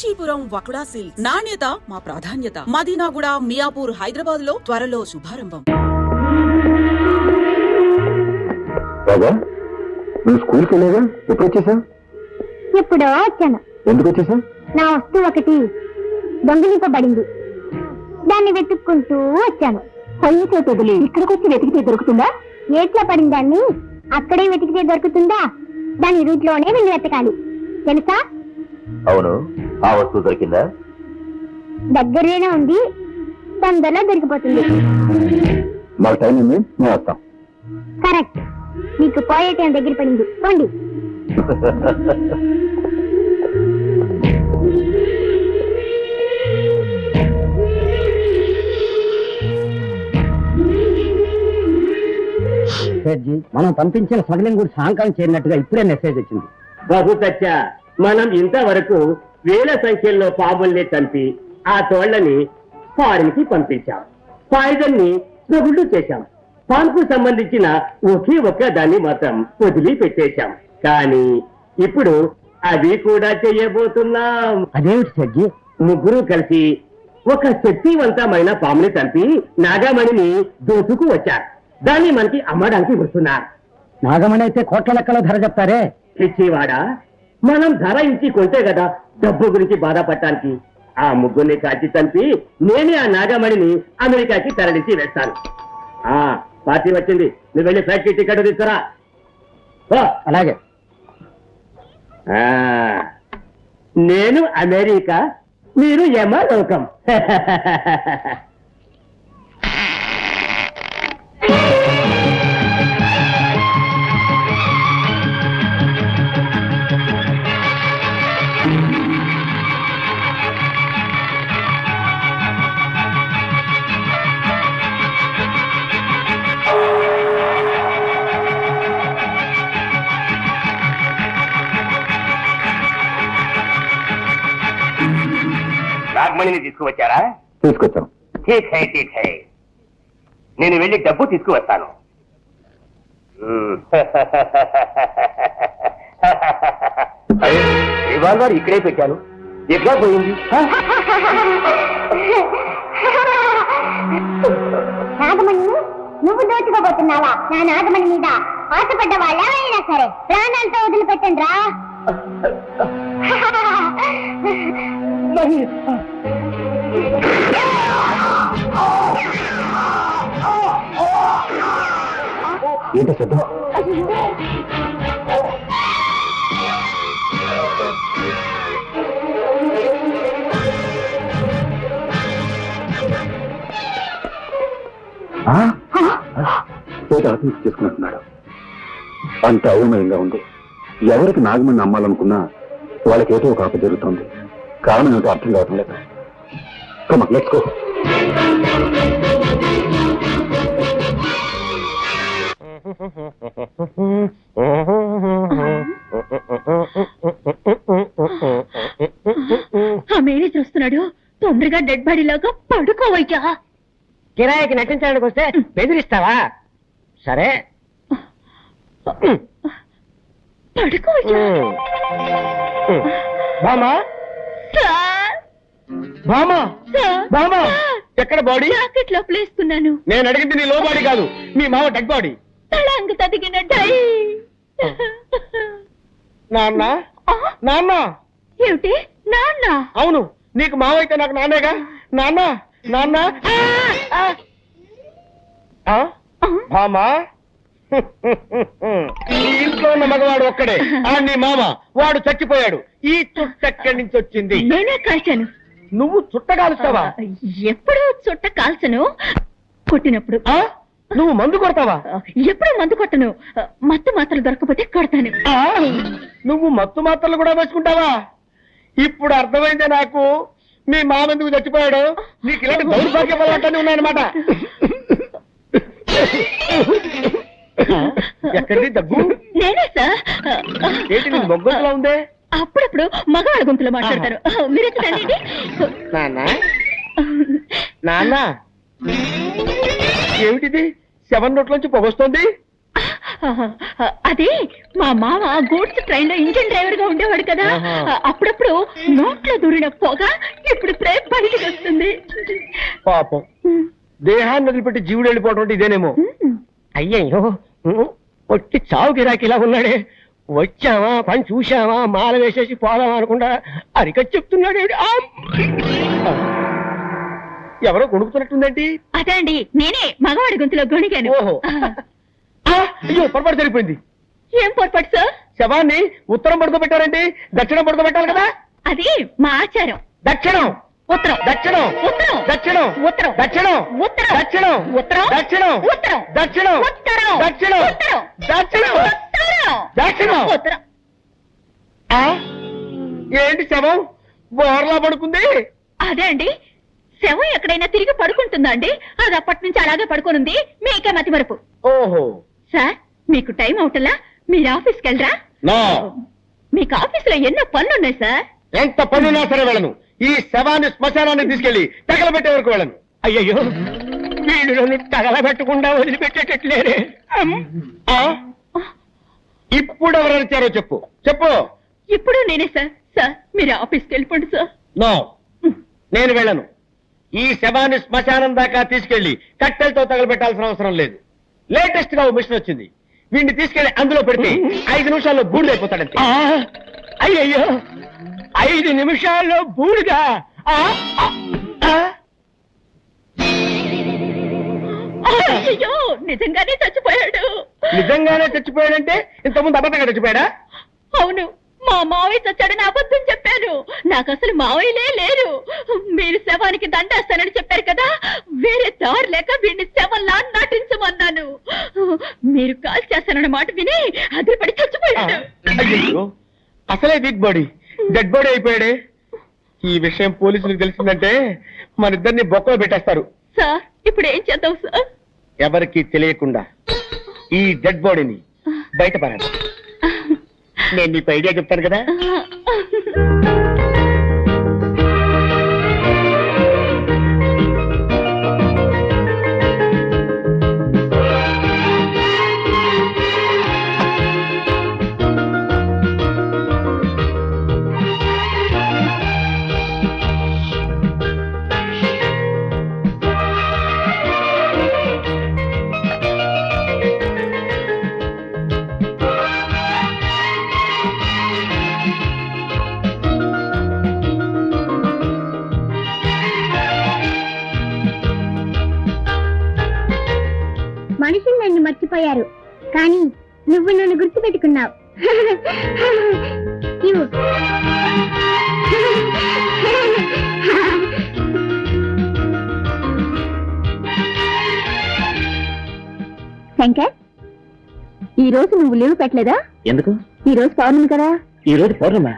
Kanchipuram వకుడా silks. నాణ్యత మా ప్రాధాన్యత. మదీనాగుడ మియాపూర్ హైదరాబాద్లో త్వరలో శుభారంభం. రాజా నువ్వు స్కూల్కి వెళ్ళేగా ఎప్పుడు వచ్చేసావు? ఎప్పుడో వచ్చాను. ఎందుకు వచ్చేసావు? నా వస్తువు ఒకటి దొంగిలింపబడింది. దాన్ని వెతుక్కుంటూ వచ్చాను. పొయ్యితో వదిలి ఇక్కడికి వచ్చి వెతికితే దొరుకుతుందా? ఏట్లో పడిన దాన్ని అక్కడే వెతికితే దొరుకుతుందా? దాని రూట్లోనే వెళ్ళి వెతకాలి. తెలుసా? అవును. ఆ వస్తువు దొరికిందా? దగ్గరలోనే ఉంది. తొందరలో దొరికిపోతుంది. మాకు టైం ఉంది. మేము వస్తాం. కరెక్ట్. మీకు పోయే టైం దగ్గర పడింది. పోండి. మనం పంపించిన స్మగ్లింగ్ గుడి సాయంకాలం చేరినట్టుగా ఇప్పుడే మెసేజ్ వచ్చింది. బహుతచ్చ మనం ఇంతవరకు వేల సంఖ్యలో పాముల్ని చంపి ఆ తోళ్ళని ఫారిన్కి పంపించాం. పాయిజన్ని స్మగుళ్ళు చేశాం. పాన్కు సంబంధించిన ఒకే ఒక్క దాన్ని మాత్రం వదిలి పెట్టేశాం కానీ ఇప్పుడు అది కూడా చేయబోతున్నాం. అదేమిటి సేట్జీ ముగ్గురు కలిసి ఒక శక్తివంతమైన పాముని చంపి నాగామణిని దోచుకు వచ్చారు. దాన్ని మనకి అమ్మడానికి వస్తున్నారు. నాగమణి అయితే కోట్ల లెక్కలో ధర చెప్తారే? పిచ్చివాడా మనం ధర ఇచ్చి కొంటే కదా డబ్బు గురించి బాధపడటానికి. ఆ ముగ్గురిని కాల్చి చంపి నేనే ఆ నాగమణిని అమెరికాకి తరలించి వేస్తాను. ఆ పార్టీ వచ్చింది. నువ్వు వెళ్ళి ఫ్లైట్ టికెట్ తీసుకురా. ఓ, అలాగే. ఆ, నేను అమెరికా మీరు యమలోకం. తీసుకువచ్చారా? తీసుకొచ్చాం. ఠీక్ హై ఠీక్ హై నేను వెళ్ళి డబ్బు తీసుకువస్తాను. రివాల్వర్ ఇక్కడే పెట్టాను ఎట్లా పోయింది? నాగమణి నువ్వు దోచుకోబోతున్నావా? నా నాగమణి మీద ఆశపడ్డ వాళ్ళు ఎవరైనా సరే ప్రాణాలతో వదిలిపెట్టండి రా. ఏంటో శబ్దం? ఆ? ఆత్మహత్య చేసుకున్నట్టున్నాడు. అంత అవమయంగా ఉంది. ఎవరికి నాగమని నమ్మాలనుకున్నా వాళ్ళకి ఏదో ఒక ఆప జరుగుతుంది. కారణం ఏంటో అర్థం కావటం లేదు. లెట్స్ గో ఆ మేనేజర్ వస్తున్నాడు తొందరగా డెడ్ బాడీ లాగా పడుకోవయ్యా. కిరాయికి నటించడానికి వస్తే బెదిరిస్తావా? సరే. పడుకోవయ్యా. బామా? సార్. బామా? సార్. బామా? సార్, ఎక్కడ బాడీ? జాకెట్లో ప్లేస్తున్నాను నేను అడిగింది నీ లో బాడీ కాదు. మీ మామ డెడ్ బాడీ. తళంగు తదిగిన డై నాన్న నాన్న? ఏమిటి? నాన్న? అవును నీకు మావ అయితే నాకు నాన్నేగా. నాన్న? నాన్న? మామా? ఈ ఇంట్లో ఉన్న మగవాడు ఒక్కడే. ఆ నీ మామ. వాడు చచ్చిపోయాడు. ఈ చుట్ట ఎక్కడి నుంచి వచ్చింది? నేనే కాల్చాను. నువ్వు చుట్ట కాలుస్తావా ఎప్పుడు చుట్ట కాల్చను? కొట్టినప్పుడు ఆ? నువ్వు మందు కొడతావా? ఎప్పుడు మందు కొట్టను. మత్తు మాత్రలు దొరకపోతే కొడతాను? నువ్వు మత్తు మాత్రలు కూడా వేసుకుంటావా? ఇప్పుడు అర్థమైందే నాకు. మీ మామ ఎందుకు చచ్చిపోయాడు? నీకు ఇలాంటి దౌర్భాగ్య ఉన్నాయన్నమాట. ఎక్కడిది దగ్గు? నేనే సార్. ఏంటి నీ మొగ్గంలో ఉందే? అప్పుడప్పుడు మగవాళ్ళ గొంతులో మాట్లాడతారు మీరు రండి నాన్న? నాన్న? ఏమిటిది? సెవెన్ నోట్లోంచి పొగొస్తుంది? అదే మా మామ గూడ్స్ ట్రైన్లో ఇంజిన్ డ్రైవర్గా ఉండేవాడు కదా. అప్పుడప్పుడు నోట్లో దూరిన పొగ ఇప్పుడు ప్రేమ బయటకు వస్తుంది. పాపం. దేహాన్ని వదిలిపెట్టి జీవుడు వెళ్ళిపోవడం అంటే ఇదేనేమో? అయ్యయ్యో ఒట్టి చావు గిరాకి ఇలా ఉన్నాడే. వచ్చావా పని చూశావా మాల వేసేసి పోదామా అనుకుండా అరికట్ చెప్తున్నాడు! ఎవరో కొనుక్కుతున్నట్టుందేంటి అదే అండి నేనే మగవాడి గొంతులో గొణిగాను ఓహో. అయ్యో పొరపాటు సరిపోయింది ఏం పొరపాటు సార్ శవాన్ని ఉత్తరం పడుకోబెట్టారండి దక్షిణం పడుకోబెట్టాలి కదా అది మా ఆచారం దక్షిణం ఉత్తరం దక్షిణం ఉత్తరం దక్షిణం ఉత్తరం దక్షిణం ఉత్తరం దక్షిణం ఉత్తరం దక్షిణం ఉత్తరం దక్షిణం ఉత్తరం దక్షిణం ఉత్తరం దక్షిణం ఉత్తరం దక్షిణం ఉత్తరం? ఏంటి శవం బోర్లా పడుకుంది అదే అండి శవం ఎక్కడైనా తిరిగి పడుకుంటుందా అండి? అది అప్పటి నుంచి అలాగే పడుకోనుంది. మీకే మతి మరుపు. ఓహో. సార్ మీకు టైం అవుతలా మీరు ఆఫీస్కి వెళ్ళరా? నా. మీకు ఆఫీసులో ఎన్నో పనులున్నాయి సార్. ఎంత పనున్నా సరే వెళ్ళను. ఈ శవాన్ని శ్మశానాన్ని తీసుకెళ్ళి తగలబెట్టే వరకు వెళ్ళను. అయ్యయ్యో. వీళ్ళు నన్ను తగలబెట్టకుండా వదిలిపెట్టేటట్లేరే. ఆ? ఇప్పుడు ఎవరు వచ్చారో చెప్పు. చెప్పు. ఇప్పుడు నేనే సార్. సార్ మీరు ఆఫీస్కి వెళ్ళిపోండి సార్. నో. నేను వెళ్ళను. ఈ శవాన్ని శ్మశానం దాకా తీసుకెళ్ళి కట్టెలతో తగలబెట్టాల్సిన అవసరం లేదు. లేటెస్ట్గా ఓ మిషన్ వచ్చింది. వీడిని తీసుకెళ్ళి అందులో పెడితే ఐదు నిమిషాల్లో బూడిదైపోతాడంతే అయ్యయ్యో ఐదు నిమిషాల్లో ఆ. అయ్యో నిజంగానే చచ్చిపోయాడు. నిజంగానే చచ్చిపోయాడంటే ఇంతకుముందు అబద్ధంగా చచ్చిపోయాడా? అవును. మా మావయ్య చచ్చాడని అబద్ధం చెప్పాను నాకు అసలు మావయ్యలే లేరు. మీరు శవానికి దండేస్తానని చెప్పారు కదా? వేరే దారి లేక వీడిని శవంలా నటించమన్నాను. మీరు కాల్ చేస్తానన్న మాట విని అదిపడి చచ్చిపోయాడు. అయ్యో అసలే వీక్ బాడీ డెడ్ బాడీ అయిపోయాడే. ఈ విషయం పోలీసులకు తెలిసిందంటే మన ఇద్దరిని బొక్కలో పెట్టేస్తారు. సార్ ఇప్పుడు ఏం చేద్దాం సార్? ఎవరికి తెలియకుండా ఈ డెడ్ బాడీని బయటపడాలి నేను నీకు ఐడియా చెప్తాను కదా? ఈ రోజు నువ్వు లీవ్ పెట్టలేదా? ఎందుకు? ఈ రోజు పౌర్ణమి కదా. ఈ రోజు పౌర్ణమా?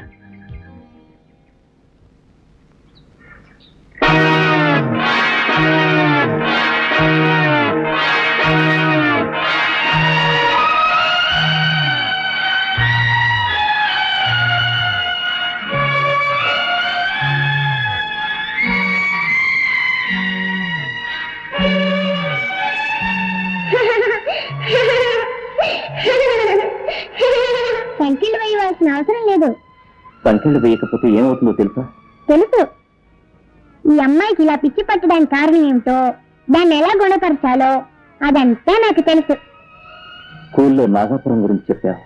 అవసరం లేదు. సంఖ్యలు వేయకపోతే ఏమవుతుందో తెలుసా? తెలుసు. ఈ అమ్మాయికి ఇలా పిచ్చి పట్టడానికి కారణం ఏమిటో దాన్ని ఎలా గుణపరచాలో అదంతా నాకు తెలుసు. స్కూల్లో నాగాపురం గురించి చెప్పావు.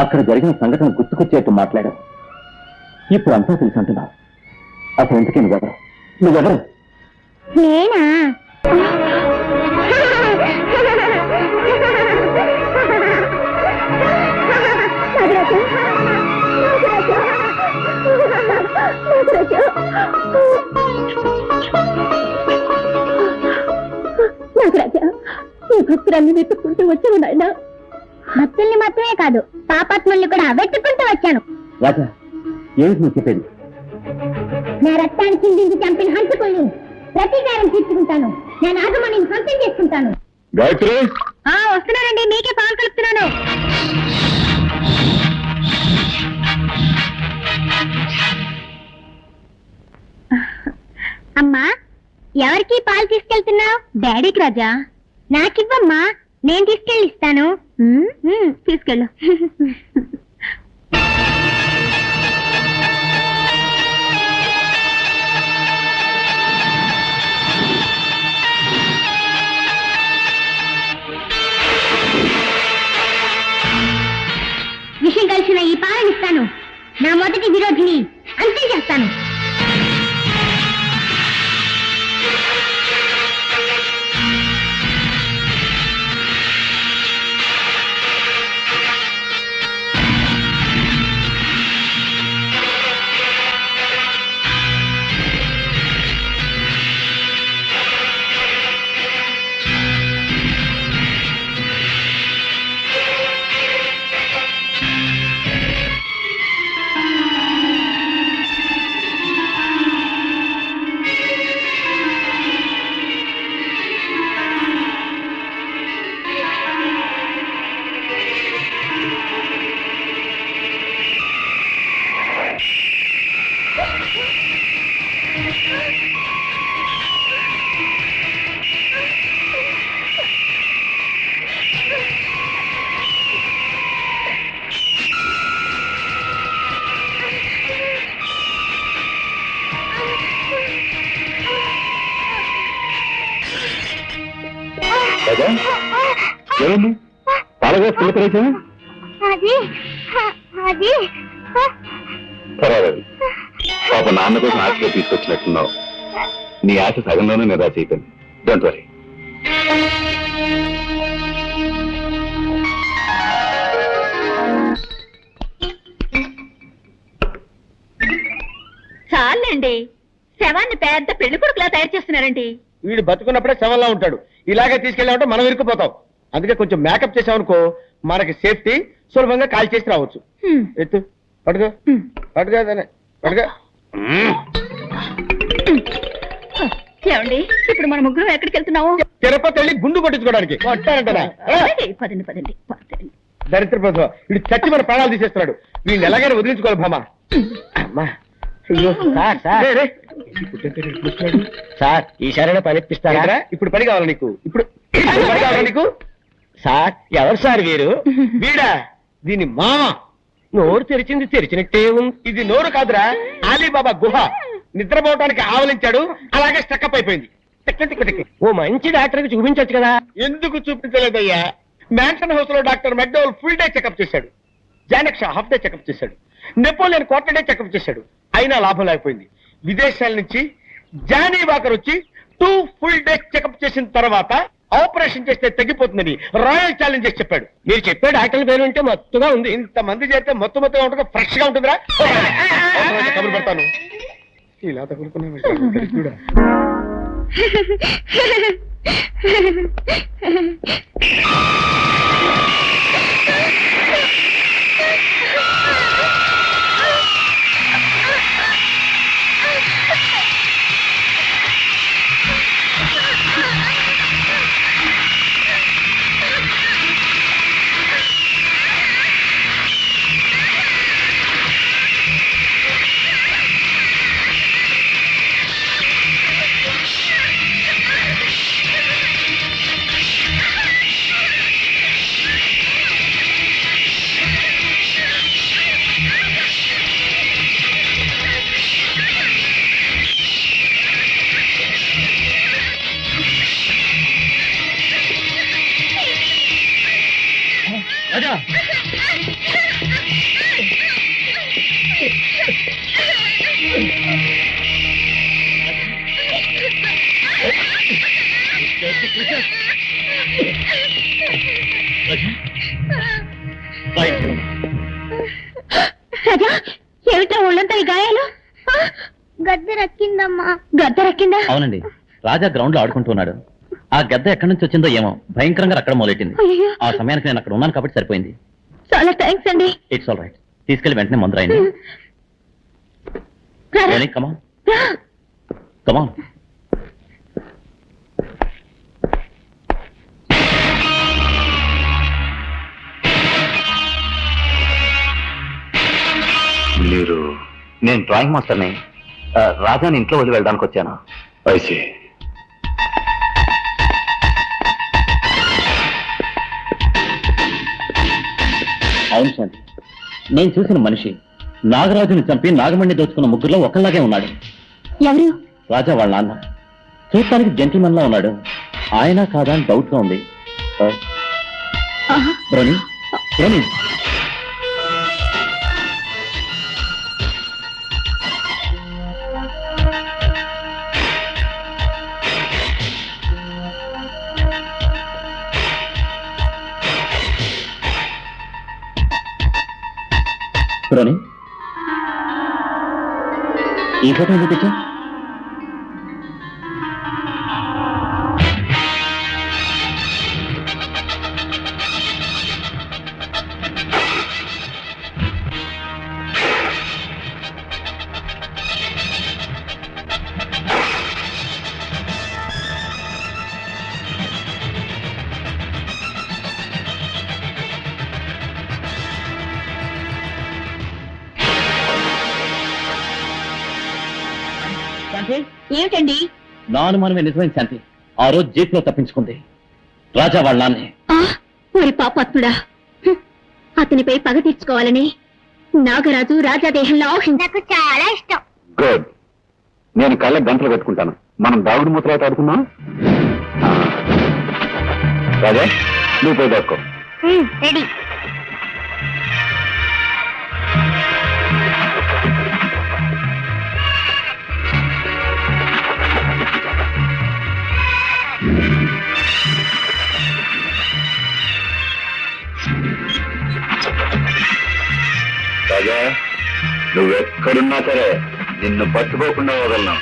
అక్కడ జరిగిన సంఘటన గుర్తుకొచ్చేట్టు మాట్లాడావు. ఇప్పుడు అంతా తెలుసు అంటున్నావు. అసలు ఎందుకే నువ్వెవరు? నువ్వెవరు? నేనా? నాగరాజు, ఈ భక్తురాన్ని వెతుక్కుంటూ వచ్చాను నాయన. భక్తుల్ని మాత్రమే కాదు పాపాత్ముల్ని కూడా వెతుక్కుంటూ వచ్చాను. రాజా ఏమిటి నువ్వు చెప్పేది? నా రక్తాన్ని చిందించి చంపిన హంతకుల్ని ప్రతీకారం తీర్చుకుంటాను. నేను ఆగమని సొంతం చేసుకుంటాను. గాయత్రి? ఆ వస్తున్నానండి మీకే పాలు కలుపుతున్నాను. అమ్మా ఎవరికి పాలు తీసుకెళ్తున్నావు? డాడీకి రాజా. నాకివ్వమ్మా నేను తీసుకెళ్ళి ఇస్తాను తీసుకెళ్ళు. కదా ఏమైంది? పాలగా పిల్లకరేసా అది అది. పర్వాలేదు. పాప నాన్న కోసం ఆశగా తీసుకొచ్చినట్టున్నావు. నీ ఆశ సగంలోనే నిరాశ అయిపోయింది. డోంట్ వరీ చాలండి. శవాన్ని పెద్ద పెళ్ళి కొడుకులా తయారు చేస్తున్నారండి. వీడు బతుకున్నప్పుడే శవంలా ఉంటాడు. ఇలాగే తీసుకెళ్ళామంటే మనం ఇరుక్కుపోతాం. అందుకే కొంచెం మేకప్ చేసామనుకో మనకి సేఫ్టీ సులభంగా కాల్ చేసి రావచ్చు. ఎత్తు పడుకో హ్మ్. పడుకో దాన్ని పడుకో ఏమండి ఇప్పుడు మన ముగ్గురం ఎక్కడికి వెళ్తున్నాము తిరుపతి వెళ్ళి గుండు కొట్టించుకోవడానికి? పదండి, పదండి పదండి. దరిద్ర ప్రభుత్వం వీడు చచ్చి మన ప్రాణాలు తీసేస్తున్నాడు. వీడిని ఎలాగైనా వదిలించుకోవాలి అమ్మా. అయ్యో సార్ సార్. సార్ ఈసారైనా పని ఇప్పిస్తారా? ఇప్పుడు పని కావాలి నీకు? ఇప్పుడు పని కావాలా నీకు? సార్ ఎవరు సార్ వీరు? వీడా? దీని మామ. నోరు తెరిచింది తెరిచినట్టే ఉంది. ఇది నోరు కాదురా అలీబాబా గుహ. నిద్రపోవటానికి ఆవలించాడు అలాగే స్టక్అప్ అయిపోయింది. ఓ మంచి డాక్టర్కి చూపించొచ్చు కదా. ఎందుకు చూపించలేదయ్యా? మ్యాన్షన్ హౌస్లో doctor McDowell full day checkup చేశాడు. జానక్ష హాఫ్ డే చెకప్ చేశాడు. నెపోలియన్ క్వార్టర్ డే చెకప్ చేశాడు. అయినా లాభం లేకపోయింది. విదేశాల నుంచి జానీ వాకర్ వచ్చి టూ ఫుల్ డే చెకప్ చేసిన తర్వాత ఆపరేషన్ చేస్తే తగ్గిపోతుందని రాయల్ ఛాలెంజ్ చేసి చెప్పాడు. మీరు చెప్పే డాక్టర్ పేరు ఉంటే మత్తుగా ఉంది. ఇంత మంది చేస్తే మొత్తం మొత్తం ఉంటుంది ఫ్రెష్గా ఉంటుందిరా కబురు పెడతాను. ఇలా తగులుకున్నా రాజా ఏమిటా ఒళ్ళంతా ఈ గాయాలు? గద్దె రక్కిందమ్మా. గద్దె రక్కిందా? అవునండి. రాజా గ్రౌండ్లో ఆడుకుంటున్నాడు ఆ గద్ద ఎక్కడి నుంచి వచ్చిందో ఏమో భయంకరంగా అక్కడ మొదలెట్టింది ఆ సమయానికి నేను అక్కడ ఉన్నాను కాబట్టి సరిపోయింది. చాలా థ్యాంక్స్ అండి. ఇట్స్ ఆల్ రైట్ తీసుకెళ్ళి వెంటనే మందు రాయండి రారా. కమా కమా మీరు నేను డ్రాయింగ్ మాస్టర్ని. రాజాని ఇంట్లో వదిలి వెళ్ళడానికి వచ్చాను. ఐసి అవును శాంతి నేను చూసిన మనిషి నాగరాజుని చంపి నాగమణి దోచుకున్న ముగ్గురులో ఒకళ్ళలాగే ఉన్నాడు. ఎవరు? రాజా వాళ్ళ నాన్న. చూడటానికి జెంటిల్మెన్ లా ఉన్నాడు. ఆయన కాదా అని డౌట్గా ఉంది. బ్రోని బ్రోని బ్రోని ఈ ఫోటో ఎందుకు నా అనుమానమే నిజమైన శాంతి. ఆ రోజు జీప్లో తప్పించుకుంది. రాజా వాళ్ళ నాన్నే. మరి పాపాత్ముడా. అతనిపై పగ తీర్చుకోవాలని నాగరాజు రాజాదేహంలో నాకు చాలా ఇష్టం. గుడ్. నేను కళ్ళ గంటలు కట్టుకుంటాను మనం దాగుడు మూతలు ఆడుకుందాం ఆ. రాజా నువ్వు పోయి దాక్కో రెడీ. రాజా నువ్వెక్కడున్నా సరే నిన్ను పట్టుకోకుండా వదలను.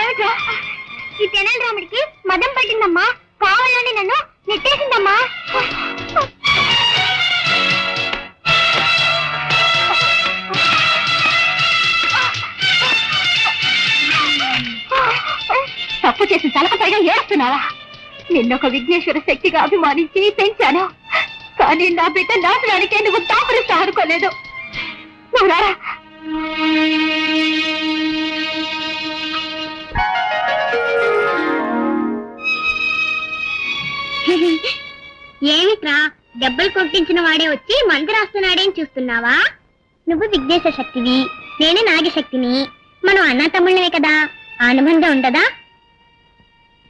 ఏమిట్రా తెనాలి రాముడికి మదం పట్టిందమ్మా. నిన్నొక విఘ్నేశ్వర శక్తిగా అభిమానించి పెంచాను? కానీ నా బిడ్డ నాశనానికే నువ్వు దాపరిస్తా అనుకోలేదు నువ్వు రారా ఏమిట్రా? దెబ్బలు కొట్టించిన వాడే వచ్చి మందు రాస్తున్నాడేం చూస్తున్నావా? నువ్వు విఘ్నేశ్వర శక్తివి నేను నాగశక్తిని. మనం అన్న తమ్ముళ్ళమే కదా. ఆ అనుబంధం ఉండదా?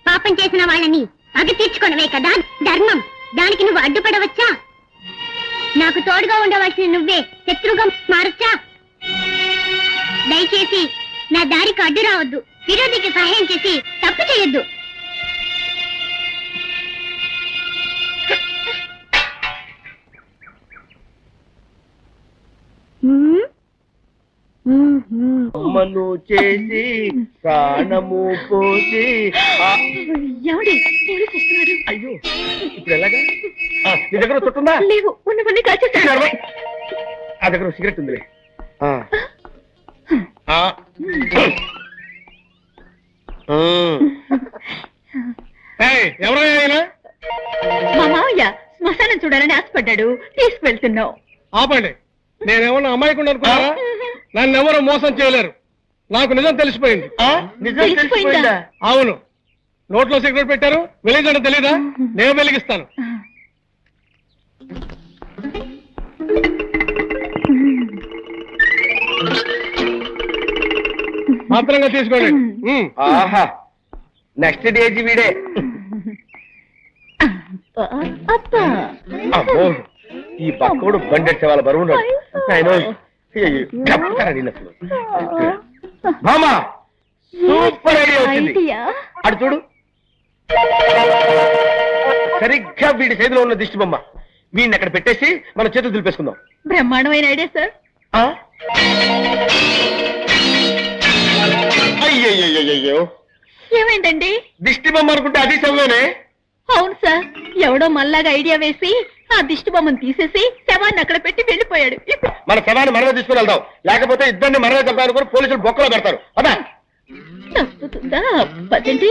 పాపం చేసిన వాళ్ళని అది తీర్చుకోవడమే కదా? ధర్మం. దానికి నువ్వు అడ్డుపడవచ్చా? నాకు తోడుగా ఉండవలసిన నువ్వే. శత్రుగా మారచ్చా? దయచేసి నా దారికి అడ్డు రావద్దు. విరోధికి సహాయం చేసి తప్పు చేయొద్దు. అమ్మను చేసి ప్రాణము పోసి. అయ్యో ఇప్పుడు ఎలాగా? నీ దగ్గర చుట్టుందా లేవు ఉన్నవన్నీ కాల్చేస్తాను నడవై. ఆ దగ్గర సిగరెట్ ఉందిలే. మా మావయ్య శ్మశానం చూడాలని ఆశపడ్డాడు. తీసుకువెళ్తున్నావు ఆపండి. నేనేమన్నా అమ్మాయికుండా అనుకున్నారా నన్ను ఎవరు మోసం చేయలేరు. నాకు నిజం తెలిసిపోయింది. నిజం తెలిసిపోయిందా? అవును. నోట్లో సిగరెట్ పెట్టారు? వెలిగించడం తెలీదా? నేను వెలిగిస్తాను. మాత్రంగా తీసుకోండి. ఆహా. నెక్స్ట్ డేజీ వీడే. అబ్బా. అబ్బో. ఈ పక్కోడు బండెట్టే వాళ్ళ బరువు మామా సూపర్ ఐడియా వచ్చింది. అటు చూడు. సరిగ్గా వీడి చేతిలో ఉన్న దిష్టి బొమ్మ. వీడిని అక్కడ పెట్టేసి మన చేతులు దులిపేసుకుందాం. బ్రహ్మాండమైన ఐడియా సార్? అయ్యయ్యయ్యయ్యో ఏమైందండి? దిష్టి బొమ్మ అనుకుంటే అది శవమేనే అవును సార్. ఎవడో మల్లాగా ఐడియా వేసి ఆ దిష్టి బొమ్మను తీసేసి శవాన్ని అక్కడ పెట్టి వెళ్ళిపోయాడు. మన శవాన్ని మనమే తీసుకుని వెళ్దాం. లేకపోతే ఇద్దరిని మనమే చంపానుకుని పోలీసులు బొక్కలో పెడతారు. అదా పదండి.